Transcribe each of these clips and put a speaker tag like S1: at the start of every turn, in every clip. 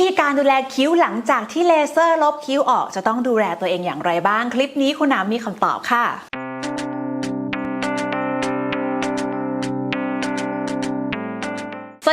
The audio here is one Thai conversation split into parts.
S1: ธีการดูแลคิ้วหลังจากที่เลเซอร์ลบคิ้วออกจะต้องดูแลตัวเองอย่างไรบ้าง คลิปนี้คุณน้ำมีคำตอบค่ะ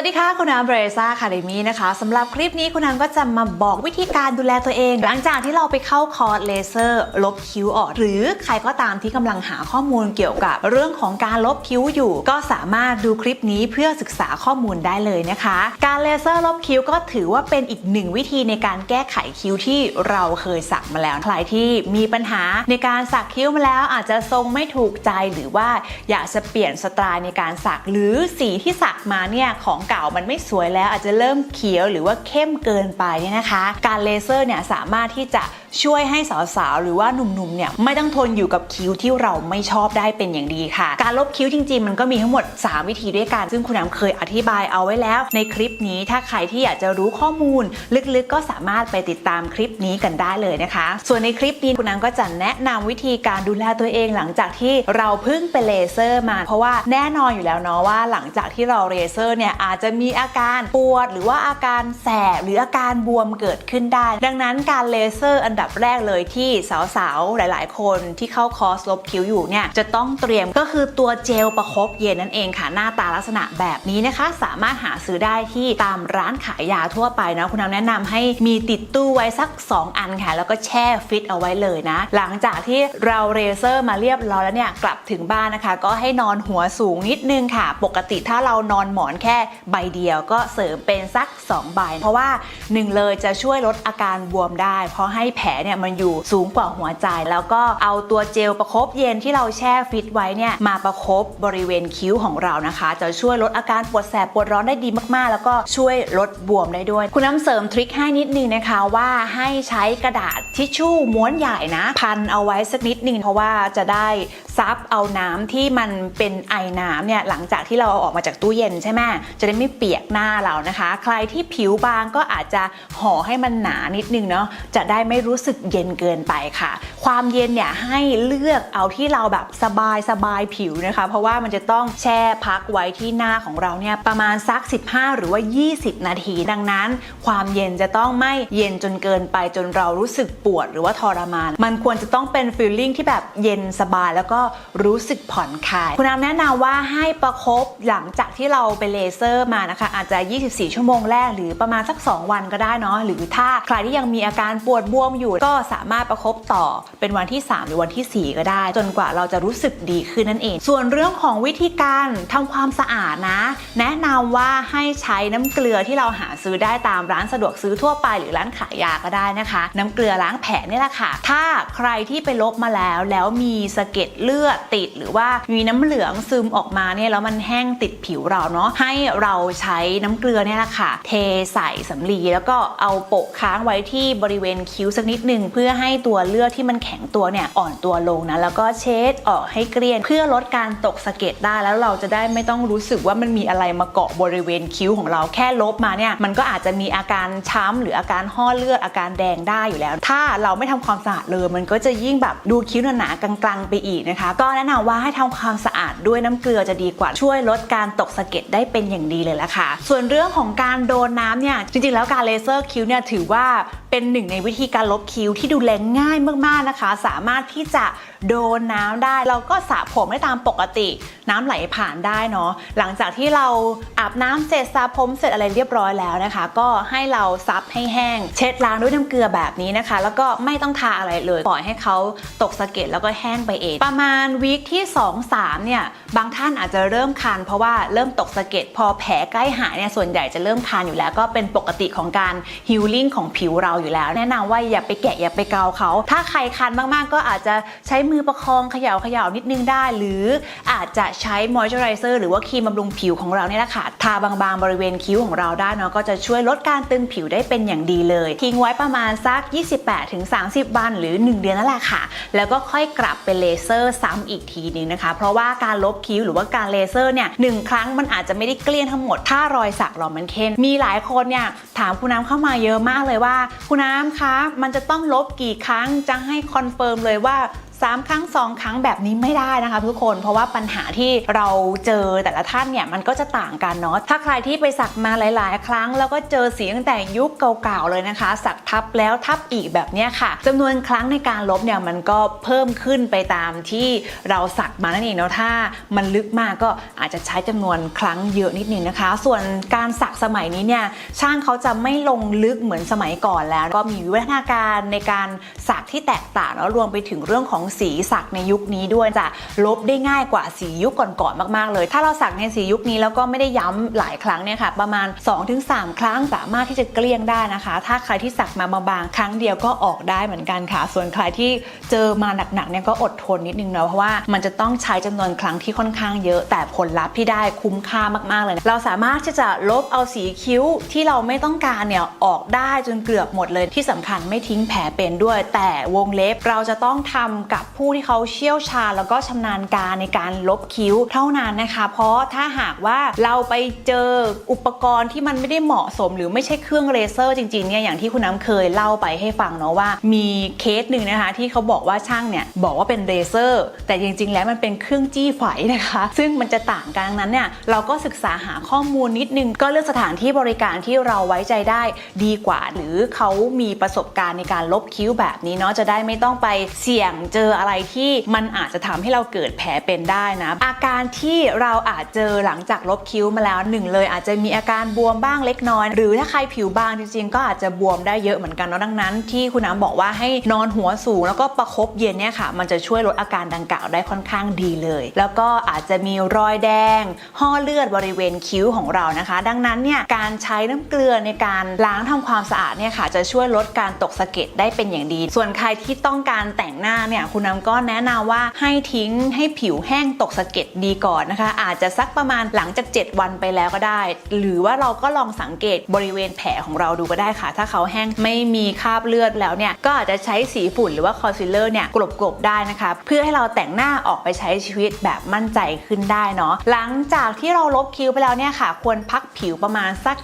S1: สวัสดีค่ะคุณน้ำเบรซ่าคาเดมี่นะคะสำหรับคลิปนี้คุณน้ำก็จะมาบอกวิธีการดูแลตัวเอง หลังจากที่เราไปเข้าคอร์สเลเซอร์ลบคิ้วออก หรือใครก็ตามที่กำลังหาข้อมูลเกี่ยวกับเรื่องของการลบคิ้วอยู่ ก็สามารถดูคลิปนี้เพื่อศึกษาข้อมูลได้เลยนะคะ การเลเซอร์ลบคิ้วก็ถือว่าเป็นอีกหนึ่งวิธีในการแก้ไขคิ้วที่เราเคยสักมาแล้วใครที่มีปัญหาในการสักคิ้วมาแล้วอาจจะทรงไม่ถูกใจหรือว่าอยากจะเปลี่ยนสไตล์ในการสักหรือสีที่สักมาเนี่ยของเก่ามันไม่สวยแล้วอาจจะเริ่มเขียวหรือว่าเข้มเกินไปเนี่ยนะคะ การเลเซอร์เนี่ยสามารถที่จะช่วยให้สาวๆ หรือว่าหนุ่มๆ เนี่ยไม่ต้องทนอยู่กับคิ้วที่เราไม่ชอบได้เป็นอย่างดีค่ะ การลบคิ้วจริงๆ มันก็มีทั้งหมด 3 วิธีด้วยกัน ซึ่งคุณน้ำเคยอธิบายเอาไว้แล้ว ในคลิปนี้ถ้าใครที่อยากจะรู้ข้อมูล ลึกๆ ก็สามารถไปติดตามคลิปนี้กันได้เลยนะคะ ส่วนในคลิปนี้คุณน้ำก็จะแนะนำวิธีการดูแลตัวเองหลังจากที่เราเพิ่งไปเลเซอร์มา เพราะว่าแน่นอนอยู่แล้วเนาะว่าหลังจากที่เราเลเซอร์เนี่ยอาจจะมีอาการปวด หรือว่าอาการแสบหรืออาการบวมเกิดขึ้นได้ ดังนั้นการเลเซอร์อันดับแรกเลยที่สาวๆ หลายๆ คนที่เข้าคอร์สลบคิ้วอยู่เนี่ยจะต้องเตรียมก็คือตัวเจลประคบเย็นนั่นเองค่ะหน้าตาลักษณะแบบนี้นะคะ สามารถหาซื้อได้ที่ตามร้านขายยาทั่วไปนะคุณน้ำแนะนำให้มีติดตู้ไว้สัก 2 อันค่ะ แล้วก็แช่ฟิตเอาไว้เลยนะ หลังจากที่เราเลเซอร์มาเรียบร้อยแล้วเนี่ยกลับถึงบ้านนะคะ ก็ให้นอนหัวสูงนิดนึงค่ะ ปกติถ้าเรานอนหมอนแค่ใบเดียวก็เสริมเป็นสัก 2 ใบ เพราะว่าหนึ่งเลยจะช่วยลดอาการบวมได้ เพราะให้แผลเนี่ยมันอยู่สูงกว่าหัวใจ แล้วก็เอาตัวเจลประคบเย็นที่เราแช่ฟิตไว้เนี่ยมาประคบบริเวณคิ้วของเรานะคะ จะช่วยลดอาการปวดแสบปวดร้อนได้ดีมากๆ แล้วก็ช่วยลดบวมได้ด้วย คุณน้ำเสริมทริคให้นิดนึงนะคะว่าให้ใช้กระดาษทิชชู่ม้วนใหญ่นะ พันเอาไว้สักนิดนึงเพราะว่าจะได้ซับเอาน้ำที่มันเป็นไอน้ำเนี่ยหลังจากที่เราเอาออกมาจากตู้เย็นใช่ไหมจะได้ไม่เปียกหน้าเรานะคะ ใครที่ผิวบางก็อาจจะห่อให้มันหนานิดนึงเนาะจะได้ไม่รู้สึกเย็นเกินไปค่ะ ความเย็นเนี่ยให้เลือกเอาที่เราแบบสบายสบายผิวนะคะ เพราะว่ามันจะต้องแช่พักไว้ที่หน้าของเราเนี่ยประมาณสัก 15 หรือว่า 20 นาทีดังนั้น ความเย็นจะต้องไม่เย็นจนเกินไปจนเรารู้สึกปวดหรือว่าทรมาน มันควรจะต้องเป็นฟีลลิ่งที่แบบเย็นสบายแล้วก็รู้สึกผ่อนคลาย คุณน้ำแนะนำว่าให้ประคบหลังจากที่เราไปเลเซอร์มานะคะ อาจจะ 24 ชั่วโมงแรกหรือประมาณสัก 2 วันก็ได้เนาะหรือถ้าใครที่ยังมีอาการปวดบวมอยู่ก็สามารถประคบต่อเป็นวันที่ 3 หรือวันที่ 4 ก็ได้ จนกว่าเราจะรู้สึกดีขึ้นนั่นเอง ส่วนเรื่องของวิธีการทำความสะอาดนะ แนะนำว่าให้ใช้น้ำเกลือที่เราหาซื้อได้ตามร้านสะดวกซื้อทั่วไปหรือร้านขายยาก็ได้นะคะ น้ำเกลือล้างแผลนี่แหละค่ะ ถ้าใครที่ไปลบมาแล้วแล้วมีสะเก็ดเลือดติด หรือว่ามีน้ำเหลืองซึมออกมาเนี่ยแล้วมันแห้งติดผิวเราเนาะให้เราใช้น้ำเกลือเนี่ยแหละค่ะ เทใส่สำลีแล้วก็เอาโปะค้างไว้ที่บริเวณคิ้วสักนิดหนึ่งเพื่อให้ตัวเลือดที่มันแข็งตัวเนี่ยอ่อนตัวลงนะแล้วก็เช็ดออกให้เกลี้ยงเพื่อลดการตกสะเก็ดได้แล้วเราจะได้ไม่ต้องรู้สึกว่ามันมีอะไรมาเกาะบริเวณคิ้วของเราแค่ลบมาเนี่ยมันก็อาจจะมีอาการช้ำหรืออาการห่อเลือดอาการแดงได้อยู่แล้ว ถ้าเราไม่ทำความสะอาดเลย มันก็จะยิ่งแบบดูคิ้วหนาๆกลางๆไปอีกนะคะ ก็แนะนำว่าให้ทำความสะอาดด้วยน้ำเกลือจะดีกว่าช่วยลดการตกสะเก็ดได้เป็นอย่างดีเลยละค่ะ ส่วนเรื่องของการโดนน้ำเนี่ยจริงๆแล้วการเลเซอร์คิ้วเนี่ยถือว่าเป็นหนึ่งในวิธีการลบคิ้วที่ดูแลง่ายมากๆนะคะสามารถที่จะโดนน้ำได้เราก็สระผมได้ตามปกติ น้ำไหลผ่านได้เนาะหลังจากที่เราอาบน้ำเสร็จสระผมเสร็จอะไรเรียบร้อยแล้วนะคะ ก็ให้เราซับให้แห้ง เช็ดล้างด้วยน้ำเกลือแบบนี้นะคะ แล้วก็ไม่ต้องทาอะไรเลยปล่อยให้เขาตกสะเก็ดแล้วก็แห้งไปเอง ประมาณวีคที่2-3เนี่ยบางท่านอาจจะเริ่มคัน เพราะว่าเริ่มตกสะเก็ดพอแผลใกล้หายเนี่ยส่วนใหญ่จะเริ่มคันอยู่แล้ว ก็เป็นปกติของการฮิลลิ่งของผิวเราอยู่แล้ว แนะนำว่าอย่าไปแกะอย่าไปเกาเขา ถ้าใครคันมากๆ ก็อาจจะใช้มือประคองเขย่าเขย่านิดนึงได้ หรืออาจจะใช้มอยเจอไรเซอร์หรือว่าครีมบำรุงผิวของเราเนี่ยแหละค่ะทาบางๆบริเวณคิ้วของเราได้เนาะก็จะช่วยลดการตึงผิวได้เป็นอย่างดีเลย ทิ้งไว้ประมาณสัก 28-30 วัน หรือ 1 เดือนนั่นแหละค่ะ แล้วก็ค่อยกลับไปเลเซอร์ซ้ำอีกทีนึงนะคะ เพราะว่าการลบคิ้วหรือว่าการเลเซอร์เนี่ยหนึ่งครั้งมันอาจจะไม่ได้เกลี้ยงทั้งหมดถ้ารอยสักเรามันเข้มมีหลายคนเนี่ยถามคุณน้ำเข้ามาเยอะมากเลยว่าคุณน้ำคะมันจะต้องลบกี่ครั้งจะให้คอนเฟิร์มเลยว่า 3 ครั้ง 2 ครั้งแบบนี้ไม่ได้นะคะ ทุกคนเพราะว่าปัญหาที่เราเจอแต่ละท่านเนี่ยมันก็จะต่างกันเนาะถ้าใครที่ไปสักมาหลาย ๆ ครั้ง แล้วก็เจอสีตั้งแต่ยุคเก่าๆเลยนะคะ สักทับแล้วทับอีกแบบเนี้ยค่ะจำนวนครั้งในการลบเนี่ยมันก็เพิ่มขึ้นไปตามที่เราสักมานั่นเองเนาะถ้ามันลึกมากก็อาจจะใช้จำนวนครั้งเยอะนิดนึงนะคะ ส่วนการสักสมัยนี้เนี่ยช่างเขาจะไม่ลงลึกเหมือนสมัยก่อนแล้ว ก็มีวิวัฒนาการในการสักที่แตกต่างแล้วรวมไปถึงเรื่องของสีสักในยุคนี้ด้วยจะลบได้ง่ายกว่าสียุคก่อนๆมากๆเลย ถ้าเราสักในสียุคนี้แล้วก็ไม่ได้ย้ำหลายครั้งเนี่ยค่ะ ประมาณ 2-3 ครั้งสามารถที่จะเกลี้ยงได้นะคะ ถ้าใครที่สักมาบางๆครั้งเดียวก็ออกได้เหมือนกันค่ะ ส่วนใครที่เจอมาหนักๆเนี่ยก็อดทนนิดนึงเนาะเพราะว่ามันจะต้องใช้จำนวนครั้งที่ค่อนข้างเยอะ แต่ผลลัพธ์ที่ได้คุ้มค่ามากๆเลยนะเราสามารถที่จะลบเอาสีคิ้วที่เราไม่ต้องการเนี่ยออกได้จนเกือบหมดเลยที่สำคัญไม่ทิ้งแผลเป็นด้วย แต่วงเล็บเราจะต้องทำกับผู้ที่เขาเชี่ยวชาญแล้วก็ชำนาญการในการลบคิ้วเท่านั้นนะคะ เพราะถ้าหากว่าเราไปเจออุปกรณ์ที่มันไม่ได้เหมาะสม หรือไม่ใช่เครื่องเลเซอร์จริงๆเนี่ยอย่างที่คุณน้ำเคยเล่าไปให้ฟังเนาะว่า มีเคสหนึ่งนะคะ ที่เขาบอกว่าช่างเนี่ยบอกว่าเป็นเลเซอร์ แต่จริงๆ แล้วมันเป็นเครื่องจี้ไฝนะคะ ซึ่งมันจะต่างกันนั้นเนี่ยเราก็ศึกษาหาข้อมูลนิดนึง ก็เลือกสถานที่บริการที่เราไว้ใจได้ดีกว่า หรือเขามีประสบการณ์ในการลบคิ้วแบบนี้เนาะจะได้ไม่ต้องไปเสี่ยงเจอออะไรที่มันอาจจะทำให้เราเกิดแผลเป็นได้นะ อาการที่เราอาจเจอหลังจากลบคิ้วมาแล้วหนึ่งเลย อาจจะมีอาการบวมบ้างเล็กน้อย หรือถ้าใครผิวบางจริงๆ ก็อาจจะบวมได้เยอะเหมือนกันเนาะดังนั้น ที่คุณน้ำบอกว่าให้นอนหัวสูงแล้วก็ประคบเย็นเนี่ยค่ะ มันจะช่วยลดอาการดังกล่าวได้ค่อนข้างดีเลย แล้วก็อาจจะมีรอยแดง ห่อเลือดบริเวณคิ้วของเรานะคะ ดังนั้นเนี่ยการใช้น้ำเกลือในการล้างทำความสะอาดเนี่ยค่ะจะช่วยลดการตกสะเก็ดได้เป็นอย่างดี ส่วนใครที่ต้องการแต่งหน้าเนี่ยคุณน้ำก็แนะนำว่าให้ทิ้งให้ผิวแห้งตกสะเก็ดดีก่อนนะคะ อาจจะสักประมาณหลังจาก 7 วันไปแล้วก็ได้ หรือว่าเราก็ลองสังเกตบริเวณแผลของเราดูก็ได้ค่ะ ถ้าเขาแห้งไม่มีคราบเลือดแล้วเนี่ยก็อาจจะใช้สีฝุ่นหรือว่าคอนซีลเลอร์เนี่ยกลบๆได้นะคะ เพื่อให้เราแต่งหน้าออกไปใช้ชีวิตแบบมั่นใจขึ้นได้เนาะหลังจากที่เราลบคิ้วไปแล้วเนี่ยค่ะ ควรพักผิวประมาณสัก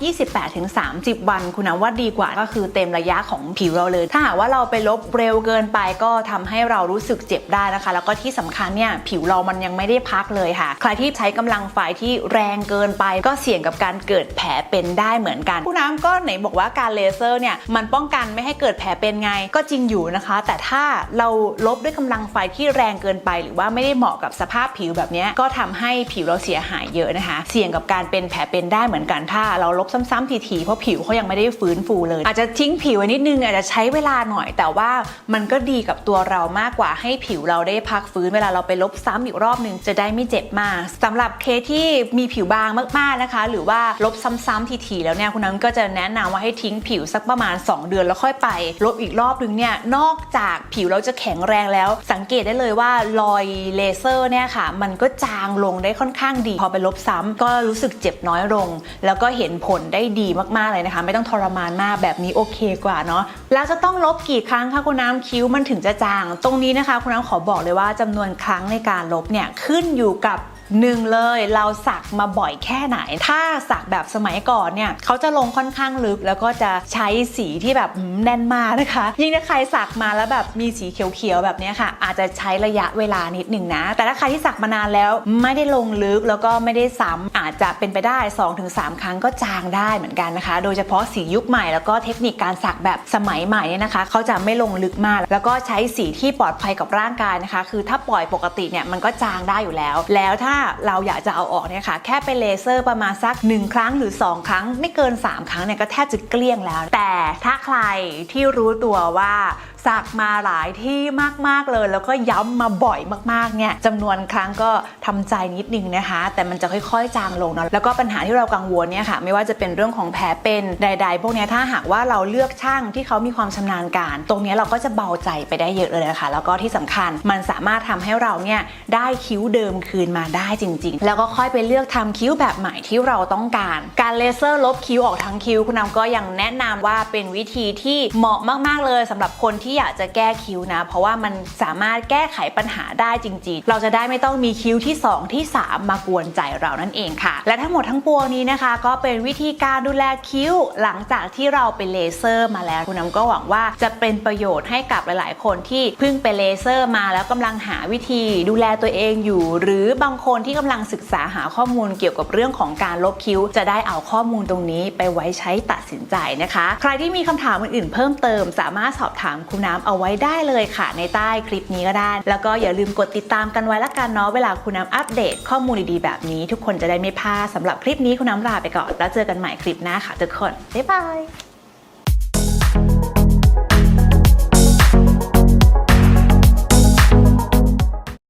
S1: 28-30 วันคุณน้ำว่าดีกว่าก็คือเต็มระยะของผิวเราเลย ถ้าหากว่าเราไปลบเร็วเกินไปก็ทำให้เรารู้สึกเจ็บได้นะคะ แล้วก็ที่สำคัญเนี่ยผิวเรามันยังไม่ได้พักเลยค่ะ ใครที่ใช้กำลังไฟที่แรงเกินไป ก็เสี่ยงกับการเกิดแผลเป็นได้เหมือนกันคุณน้ำก็ไหนบอกว่าการเลเซอร์เนี่ยมันป้องกันไม่ให้เกิดแผลเป็นไง ก็จริงอยู่นะคะ แต่ถ้าเราลบด้วยกำลังไฟที่แรงเกินไป หรือว่าไม่ได้เหมาะกับสภาพผิวแบบเนี้ยก็ทำให้ผิวเราเสียหายเยอะนะคะ เสี่ยงกับการเป็นแผลเป็นได้เหมือนกันถ้า เราลบซ้ำๆทีๆเพราะผิวเขายังไม่ได้ฟื้นฟูเลย อาจจะทิ้งผิวไว้นิดนึงอาจจะใช้เวลาหน่อย แต่ว่ามันก็ดีกับตัวเรามากกว่าให้ผิวเราได้พักฟื้นเวลาเราไปลบซ้ำอีกรอบหนึ่งจะได้ไม่เจ็บมากสำหรับเคสที่มีผิวบางมากๆนะคะ หรือว่าลบซ้ำๆทีๆแล้วเนี่ยคุณน้ำก็จะแนะนำว่าให้ทิ้งผิวสักประมาณ 2 เดือนแล้วค่อยไป ลบอีกรอบนึงเนี่ยนอกจากผิวเราจะแข็งแรงแล้ว สังเกตได้เลยว่ารอยเลเซอร์เนี่ยค่ะ มันก็จางลงได้ค่อนข้างดี พอไปลบซ้ำก็รู้สึกเจ็บน้อยลง แล้วก็เห็นผลได้ดีมากๆเลยนะคะ ไม่ต้องทรมานมากแบบนี้โอเคกว่าเนาะแล้วจะต้องลบกี่ครั้งคะคุณน้ำคิ้วมันถึงจะจางตรงนี้นะคะคุณน้ำขอบอกเลยว่าจำนวนครั้งในการลบเนี่ยขึ้นอยู่กับ หนึ่งเลยเราสักมาบ่อยแค่ไหน ถ้าสักแบบสมัยก่อนเนี่ยเขาจะลงค่อนข้างลึก แล้วก็จะใช้สีที่แบบแน่นมากนะคะ ยิ่งถ้าใครสักมาแล้วแบบมีสีเขียวๆแบบนี้ค่ะ อาจจะใช้ระยะเวลานิดหนึ่งนะ แต่ถ้าใครที่สักมานานแล้วไม่ได้ลงลึกแล้วก็ไม่ได้ซ้ำอาจจะเป็นไปได้ 2-3 ครั้งก็จางได้เหมือนกันนะคะ โดยเฉพาะสียุคใหม่แล้วก็เทคนิคการสักแบบสมัยใหม่เนี่ยนะคะเขาจะไม่ลงลึกมาก แล้วก็ใช้สีที่ปลอดภัยกับร่างกายนะคะ คือถ้าปล่อยปกติเนี่ยมันก็จางได้อยู่แล้ว แล้วถ้าเราอยากจะเอาออกเนี่ยค่ะแค่ไปเลเซอร์ประมาณสัก 1 ครั้งหรือ 2 ครั้ง ไม่เกิน 3 ครั้งเนี่ยก็แทบจะเกลี้ยงแล้ว แต่ถ้าใครที่รู้ตัวว่าสักมาหลายที่มากๆเลย แล้วก็ย้ำมาบ่อยมากๆเนี่ยจำนวนครั้งก็ทำใจนิดนึงนะคะ แต่มันจะค่อยๆ จางลงเนาะแล้วก็ปัญหาที่เรากังวลเนี่ยค่ะ ไม่ว่าจะเป็นเรื่องของแผลเป็นใด ๆ พวกนี้ถ้าหากว่าเราเลือกช่างที่เขามีความชำนาญการ ตรงนี้เราก็จะเบาใจไปได้เยอะเลยนะคะแล้วก็ที่สำคัญมันสามารถทำให้เราเนี่ยได้คิ้วเดิมคืนมาได้จริง ๆ แล้วก็ค่อยไปเลือกทำคิ้วแบบใหม่ที่เราต้องการ การเลเซอร์ลบคิ้วออกทั้งคิ้วคุณน้ำก็ยังแนะนำว่าเป็นวิธีที่เหมาะมากๆเลยสำหรับคนที่ที่อยากจะแก้คิ้วนะ เพราะว่ามันสามารถแก้ไขปัญหาได้จริง ๆ เราจะได้ไม่ต้องมีคิ้วที่ 2 ที่ 3 มากวนใจเรานั่นเองค่ะ และทั้งหมดทั้งปวงนี้นะคะ ก็เป็นวิธีการดูแลคิ้วหลังจากที่เราไปเลเซอร์มาแล้วคุณน้ำก็หวังว่าจะเป็นประโยชน์ให้กับหลาย ๆ คนที่เพิ่งไปเลเซอร์มาแล้วกำลังหาวิธีดูแลตัวเองอยู่ หรือบางคนที่กำลังศึกษาหาข้อมูลเกี่ยวกับเรื่องของการลบคิ้ว จะได้เอาข้อมูลตรงนี้ไปไว้ใช้ตัดสินใจนะคะ ใครที่มีคำถามอื่น ๆ เพิ่มเติม สามารถสอบถามคุณน้ำเอาไว้ได้เลยค่ะ ในใต้คลิปนี้ก็ได้ แล้วก็อย่าลืมกดติดตามกันไว้ละกันเนาะเวลาคุณน้ำอัปเดตข้อมูลดีๆแบบนี้ ทุกคนจะได้ไม่พลาดสำหรับคลิปนี้คุณน้ำลาไปก่อน แล้วเจอกันใหม่คลิปหน้าค่ะทุกคนบ๊ายบาย